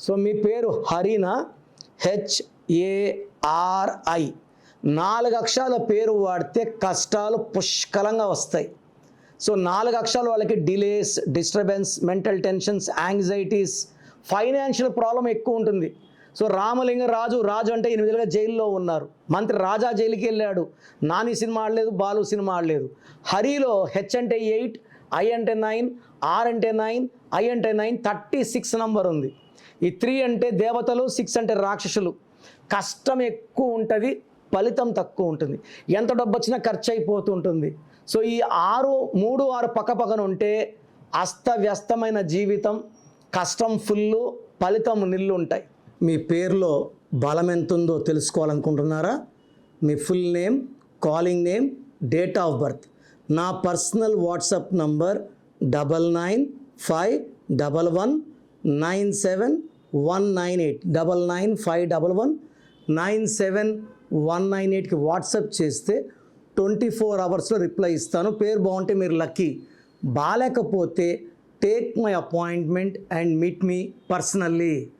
So మీ పేరు హరినా? హెచ్ఏఆర్ఐ నాలుగు అక్షరాల పేరు వాడితే కష్టాలు పుష్కలంగా వస్తాయి. సో నాలుగు అక్షరాల వాళ్ళకి delays disturbance mental tensions anxieties financial problem ఎక్కువ ఉంటుంది. సో రామలింగ రాజు రాజు అంటే ఎనిమిదిగా జైల్లో ఉన్నారు. మంత్రి రాజా జైలుకి వెళ్ళాడు నాని సినిమా ఆడలేదు బాలు సినిమా ఆడలేదు. హరిలో హెచ్ అంటే ఎయిట్ ఐ అంటే నైన్ ఆర్ అంటే నైన్ ఐ అంటే నైన్ థర్టీ సిక్స్ నంబర్ ఉంది. ఈ త్రీ అంటే దేవతలు సిక్స్ అంటే రాక్షసులు. కష్టం ఎక్కువ ఉంటుంది ఫలితం తక్కువ ఉంటుంది. ఎంత డబ్బు వచ్చినా ఖర్చు అయిపోతూ ఉంటుంది. సో ఈ ఆరు మూడు ఆరు పక్కపక్కన ఉంటే అస్తవ్యస్తమైన జీవితం కష్టం ఫుల్ ఫలితం నిల్లు ఉంటాయి. మీ పేరులో బలం ఎంత ఉందో తెలుసుకోవాలనుకుంటున్నారా? మీ full name calling name date of birth. నా personal WhatsApp number double nine five double one nine seven one nine eight. Double nine five double one nine seven one nine ఎయిట్కి వాట్సాప్ చేస్తే ట్వంటీ ఫోర్ అవర్స్లో reply ఇస్తాను. పేరు బాగుంటే మీరు lucky. బాగాలేకపోతే take my appointment and meet me personally.